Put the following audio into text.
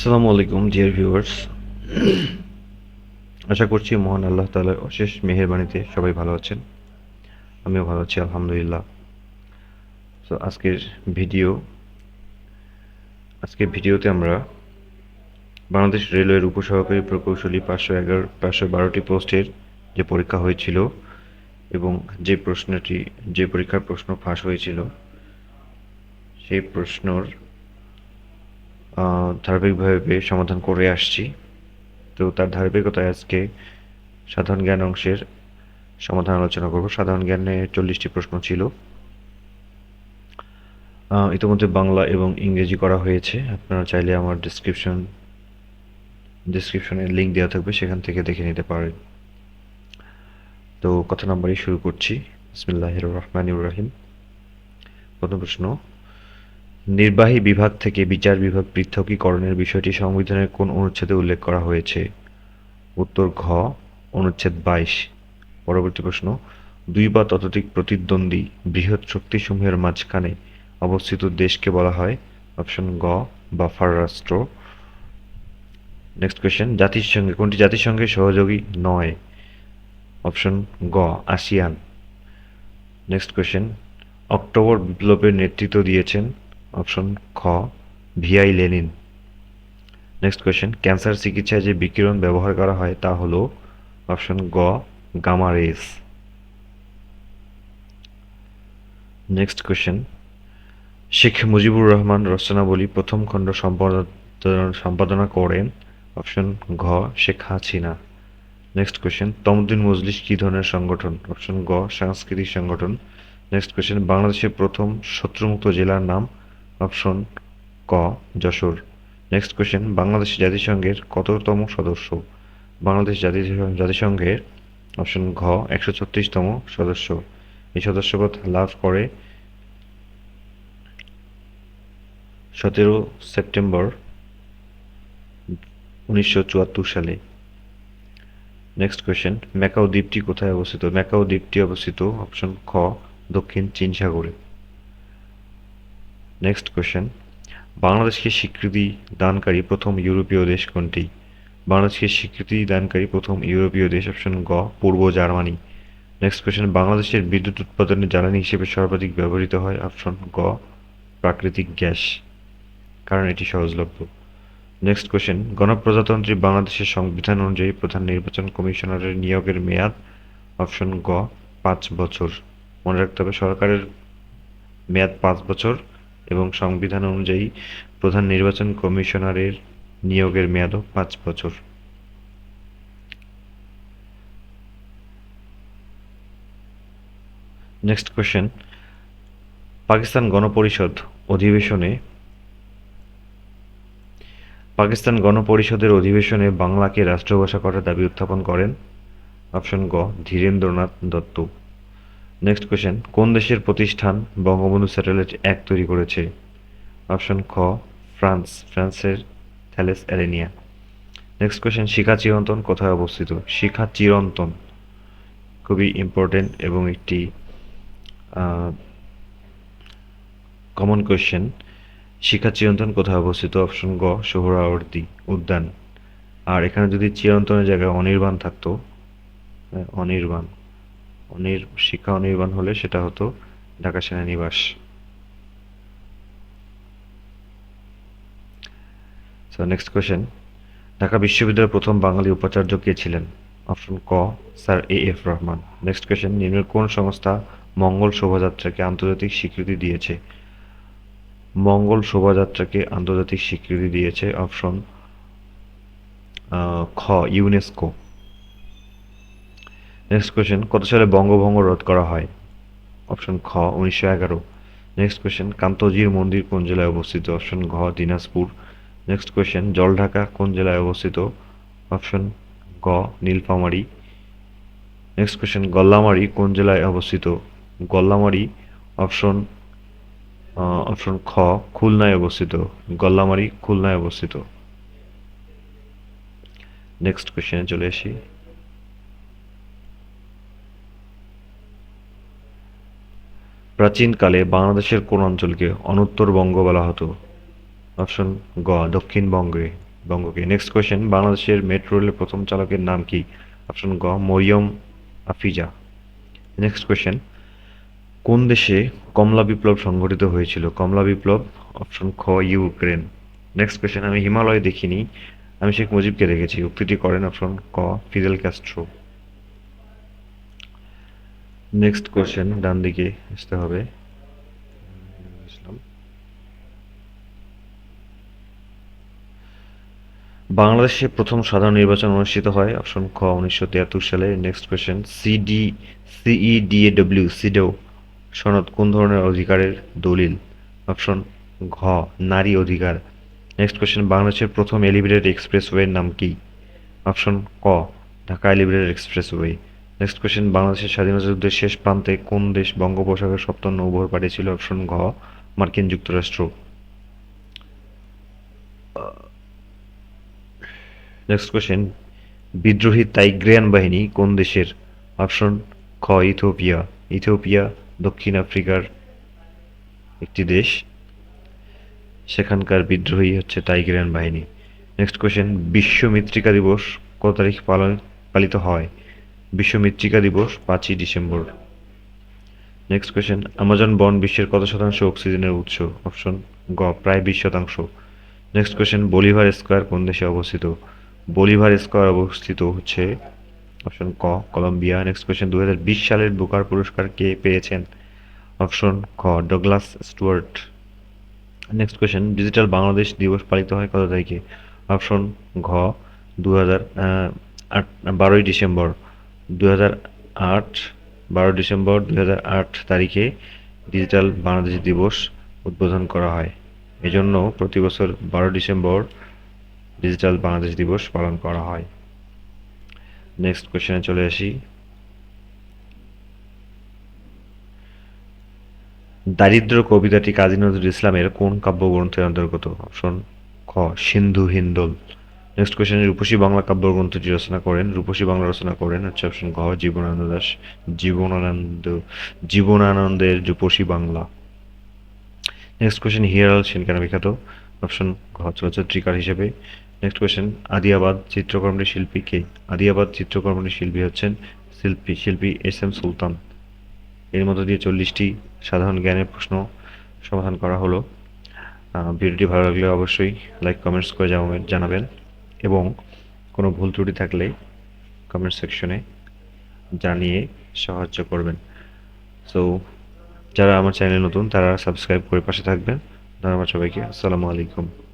আসসালামু আলাইকুম dear viewers আশা করছি মহান আল্লাহ তাআলার অশেষ মেহেরবানিতে সবাই ভালো আছেন। আমিও ভালো আছি, আলহামদুলিল্লাহ। তো আজকের ভিডিও আজকের ভিডিওতে আমরা বাংলাদেশ রেলওয়ের উপসহকারী প্রকৌশলী পাঁচশো এগারো, পাঁচশো বারোটি পোস্টের যে পরীক্ষা হয়েছিল এবং যে প্রশ্নটি, যে পরীক্ষার প্রশ্ন ফাঁস হয়েছিল, সেই প্রশ্নর ধারাবাহিকভাবে সমাধান করে আসছি। তো তার ধারাবাহিকতায় আজকে সাধারণ জ্ঞান অংশের সমাধান আলোচনা করব। সাধারণ জ্ঞানে চল্লিশটি প্রশ্ন ছিল। ইতিমধ্যে বাংলা এবং ইংরেজি করা হয়েছে। আপনারা চাইলে আমার ডিসক্রিপশন ডিসক্রিপশনে লিঙ্ক দেওয়া থাকবে, সেখান থেকে দেখে নিতে পারেন। তো কথা নাম্বারই শুরু করছি। বিসমিল্লাহির রহমানির রহিম। প্রথম প্রশ্ন নির্বাহী বিভাগ থেকে বিচার বিভাগ পৃথকীকরণের বিষয়টি সংবিধানের কোন অনুচ্ছেদে উল্লেখ করা হয়েছে? উত্তর ঘ, অনুচ্ছেদ বাইশ। পরবর্তী প্রশ্ন, দুই বা ততোধিক প্রতিদ্বন্দ্বী বৃহৎ শক্তিসমূহের মাঝখানে অবস্থিত দেশকে বলা হয় অপশন গ, বাফার রাষ্ট্র। নেক্সট কোয়েশ্চেন জাতিসংঘে, কোনটি জাতিসংঘের সহযোগী নয়? অপশন গ, আসিয়ান। নেক্সট কোয়েশ্চেন অক্টোবর বিপ্লবের নেতৃত্ব দিয়েছেন অপশন খ, VI Lenin. Next question cancer চিকিৎসায় যে বিকিরণ ব্যবহার করা হয় তা হলো অপশন গ, gamma rays. Next question Sheikh Mujibur Rahman রচনাবলী প্রথম খণ্ড সম্পাদনা সম্পাদনা করেন। অপশন ঘ, শেখ হাসিনা। নেক্সট কোয়েশ্চেন তমদ্দিন মজলিস কী ধরনের সংগঠন? অপশন গ, সাংস্কৃতিক সংগঠন। নেক্সট কোয়েশ্চেন বাংলাদেশের প্রথম শত্রুমুক্ত জেলার নাম অপশন ক, যশোর। নেক্সট কোয়েশ্চেন বাংলাদেশ জাতিসংঘের কততম সদস্য? বাংলাদেশ জাতি জাতিসংঘের অপশন ঘ, একশো ছত্রিশতম সদস্য। এই সদস্যপদ লাভ করে সতেরো সেপ্টেম্বর উনিশশো চুয়াত্তর সালে। নেক্সট কোয়েশ্চেন ম্যাকাও দ্বীপটি কোথায় অবস্থিত? ম্যাকাও দ্বীপটি অবস্থিত অপশন খ, দক্ষিণ চীন সাগরে। নেক্সট কোয়েশ্চেন বাংলাদেশকে স্বীকৃতি দানকারী প্রথম ইউরোপীয় দেশ কোনটি? বাংলাদেশকে স্বীকৃতি দানকারী প্রথম ইউরোপীয় দেশ অপশন গ, পূর্ব জার্মানি। নেক্সট কোয়েশ্চেন বাংলাদেশের বিদ্যুৎ উৎপাদনে জ্বালানি হিসেবে সর্বাধিক ব্যবহৃত হয় অপশন গ, প্রাকৃতিক গ্যাস, কারণ এটি সহজলভ্য। নেক্সট কোয়েশ্চেন গণপ্রজাতন্ত্রী বাংলাদেশের সংবিধান অনুযায়ী প্রধান নির্বাচন কমিশনারের নিয়োগের মেয়াদ, অপশন গ, পাঁচ বছর। মনে রাখতে হবে সরকারের মেয়াদ পাঁচ বছর। এবং সংবিধান অনুযায়ী প্রধান নির্বাচন কমিশনারের নিয়োগের মেয়াদও পাঁচ বছর। নেক্সট কোয়েশ্চেন পাকিস্তান গণপরিষদ অধিবেশনে পাকিস্তান গণপরিষদের অধিবেশনে বাংলাকে রাষ্ট্রভাষা করার দাবি উত্থাপন করেন অপশন গ ধীরেন্দ্রনাথ দত্ত। নেক্সট কোয়েশ্চেন কোন দেশের প্রতিষ্ঠান বঙ্গবন্ধু স্যাটেলাইট এক তৈরি করেছে? অপশন খ, ফ্রান্স। ফ্রান্সের Thales Alenia. Next question Shikha Chirantan কোথায় অবস্থিত? শিখা চিরন্তন। খুবই ইম্পর্টেন্ট এবং একটি কমন কোয়েশ্চেন শিখা চিরন্তন কোথায় অবস্থিত? অপশন গ সোহরাওয়ার্দী উদ্যান। আর এখানে যদি চিরন্তনের জায়গায় অনির্বাণ থাকতো, অনির্বাণ। অনির, শিক্ষা অনির্বাণ হলে সেটা হতো ঢাকা সেনানিবাস। নেক্সট কোয়েশ্চেন ঢাকা বিশ্ববিদ্যালয়ের প্রথম বাঙালি উপাচার্য কে ছিলেন? অপশন ক, sir A F Rahman. Next question নিম্নের কোন সংস্থা মঙ্গল শোভাযাত্রাকে আন্তর্জাতিক স্বীকৃতি দিয়েছে? মঙ্গল শোভাযাত্রাকে আন্তর্জাতিক স্বীকৃতি দিয়েছে অপশন খ ইউনেস্কো নেক্সট কোয়েশ্চেন কত সালে বঙ্গভঙ্গ রোধ করা হয়? অপশন খ, উনিশশো এগারো। নেক্সট কোয়েশ্চেন কান্তজির মন্দির কোন জেলায় অবস্থিত? অপশন ঘ, দিনাজপুর। নেক্সট কোয়েশ্চেন জলঢাকা কোন জেলায় অবস্থিত? অপশন গ, নীলফামারী। নেক্সট কোয়েশ্চেন গল্লামারি কোন জেলায় অবস্থিত? গল্লামারি অপশন অপশন খ, খুলনায় অবস্থিত। গল্লামারি, খুলনায় অবস্থিত। নেক্সট কোয়েশ্চেনে চলে আসি। প্রাচীনকালে বাংলাদেশের কোন অঞ্চলকে অনুত্তরবঙ্গ বলা হতো। অপশন গ দক্ষিণবঙ্গে বঙ্গকে নেক্সট কোয়েশ্চেন বাংলাদেশের মেট্রো রেলের প্রথম চালকের নাম কি? অপশন গ, মরিয়ম আফিজা। নেক্সট কোয়েশ্চেন কোন দেশে কমলা বিপ্লব সংঘটিত হয়েছিল? কমলা বিপ্লব, অপশন খ, ইউক্রেন। নেক্সট কোয়েশ্চেন আমি হিমালয় দেখিনি, আমি শেখ মুজিবকে দেখেছি। উক্তিটি করেন অপশন ক, ফিদেল ক্যাস্ট্রো। নেক্সট কোয়েশ্চেন ডান দিকে আসতে হবে। বাংলাদেশে প্রথম সাধারণ নির্বাচন অনুষ্ঠিত হয়, অপশন খ, উনিশশো তিয়াত্তর সালে। Next question CD CEDAW CEDAW সনদ কোন ধরনের অধিকারের দলিল? অপশন ঘ, নারী অধিকার। নেক্সট কোয়েশ্চেন বাংলাদেশের প্রথম এলিভেটেড এক্সপ্রেসওয়ের নাম কি? অপশন ক, Dhaka elevated expressway. Next question বাংলাদেশের স্বাধীনতা যুদ্ধের শেষ প্রান্তে কোন দেশ বঙ্গোপসাগর সপ্তম নৌবহর পাঠিয়েছিল অপশন ঘ, মার্কিন যুক্তরাষ্ট্র। নেক্সট কোয়েশ্চেন বিদ্রোহী তাইগ্রিয়ান বাহিনী কোন দেশের? অপশন খ, ইথিওপিয়া। ইথিওপিয়া, দক্ষিণ আফ্রিকার একটি দেশ। সেখানকার বিদ্রোহী হচ্ছে টাইগ্রিয়ান বাহিনী। নেক্সট কোয়েশ্চেন বিশ্ব মৃত্তিকা দিবস কত তারিখ পালন পালিত হয়? বিশ্ব মৃত্তিকা দিবস, পাঁচই ডিসেম্বর। নেক্সট কোয়েশ্চেন আমাজন বন বিশ্বের কত শতাংশ অক্সিজেনের উৎস? অপশন গ, প্রায় বিশ শতাংশ। নেক্সট কোয়েশ্চেন বলিভার স্কোয়ার কোন দেশে অবস্থিত? বলিভার স্কোয়ার অবস্থিত হচ্ছে অপশন ক কলম্বিয়া নেক্সট কোয়েশ্চেন দু সালের বুকার পুরস্কার কে পেয়েছেন? অপশন খ Douglas Stewart next question digital Bangladesh দিবস পালিত হয় কত তারিখে? অপশন ঘ দু হাজার বারোই ডিসেম্বর। দু আট, বারো ডিসেম্বর দু আট তারিখে ডিজিটাল বাংলাদেশ দিবস উদ্বোধন করা হয়। এজন্য প্রতি বছর বারো ডিসেম্বর ডিজিটাল বাংলাদেশ দিবস পালন করা হয়। নেক্সট কোয়েশ্চেনে চলে আসি। দারিদ্র কবিতাটি কাজী নজরুল ইসলামের কোন কাব্যগ্রন্থের অন্তর্গত? অপশন খ সিন্ধু হিন্দোল। নেক্সট কোয়েশ্চেন রূপসী বাংলা কাব্যগ্রন্থটি রচনা করেন রূপসী বাংলা রচনা করেন হচ্ছে অপশন ঘ জীবনানন্দ দাস জীবনানন্দ জীবনানন্দের রূপসী বাংলা নেক্সট কোয়েশ্চেন হিয়ারাল সেন কেন বিখ্যাত অপশন ঘ চলচ্চিত্রকার হিসেবে নেক্সট কোয়েশ্চেন আদিয়াবাদ চিত্রকর্মের শিল্পী কে আদিয়াবাদ চিত্রকর্মের শিল্পী হচ্ছেন শিল্পী শিল্পী এস এম সুলতান এর মধ্য দিয়ে চল্লিশটি সাধারণ জ্ঞানের প্রশ্ন সমাধান করা হলো। ভিডিওটি ভালো লাগলে অবশ্যই লাইক কমেন্টস করে জানাবেন। এবং কোনো ভুল ত্রুটি থাকলে কমেন্ট সেকশনে জানিয়ে সাহায্য করবেন। সো যারা আমার চ্যানেল নতুন, তারা সাবস্ক্রাইব করে পাশে থাকবেন। ধন্যবাদ সবাইকে। আসসালামু আলাইকুম।